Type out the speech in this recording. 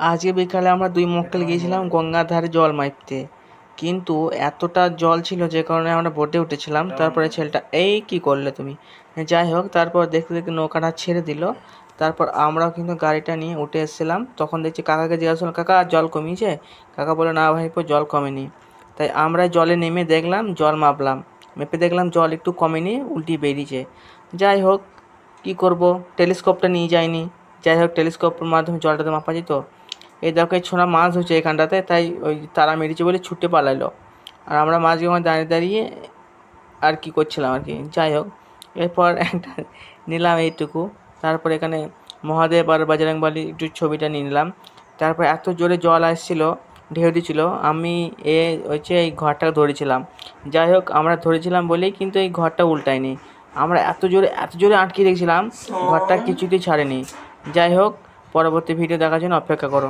আজকে বিকালে আমরা দুই মক্কেল গিয়েছিলাম গঙ্গার ধারে জল মাপতে কিন্তু এতটা জল ছিল যে কারণে আমরা বোটে উঠেছিলাম। তারপরে ছেলেটা, এই কি করলে তুমি? যাই হোক, তারপর দেখতে দেখতে নৌকাটা ছেড়ে দিল। তারপর আমরাও কিন্তু গাড়িটা নিয়ে উঠে এসেছিলাম। তখন দেখছি কাকাকে জিজ্ঞাসা করলাম, কাকা, জল কমিয়েছে? কাকা বলে না ভাই ভাইপো জল কমেনি। তাই আমরা জলে নেমে দেখলাম, জল মাপলাম। মেপে দেখলাম জল একটু কমেনি, উল্টি বেরিয়েছে। যাই হোক, কি করব? টেলিস্কোপটা নিয়ে যাইনি। যাই হোক, টেলিস্কোপের মাধ্যমে জলটা তো মাপা যেত। এই দেখো ছোনা মাছ হচ্ছে এখানটাতে, তাই ওই তারা মেরেছে বলে ছুটে পালালো আর আমরা গেমে দাঁড়িয়ে দাঁড়িয়ে আর কি করছিলাম আর কি। যাই হোক, এরপর একটা নিলাম এইটুকু। তারপর এখানে মহাদেব আর বাজরংবালি একটু ছবিটা নিয়ে নিলাম। তারপর এত জোরে জল আসছিল, ঢেউ দিছিল, আমি এ হচ্ছে এই ঘরটা ধরেছিলাম। যাই হোক, আমরা ধরেছিলাম বলেই কিন্তু এই ঘরটা উল্টায়নি। আমরা এত জোরে এত জোরে আটকে রেখেছিলাম, ঘরটা কিছুতেই ছাড়েনি। যাই হোক, পরবর্তী ভিডিও দেখার জন্য অপেক্ষা করো।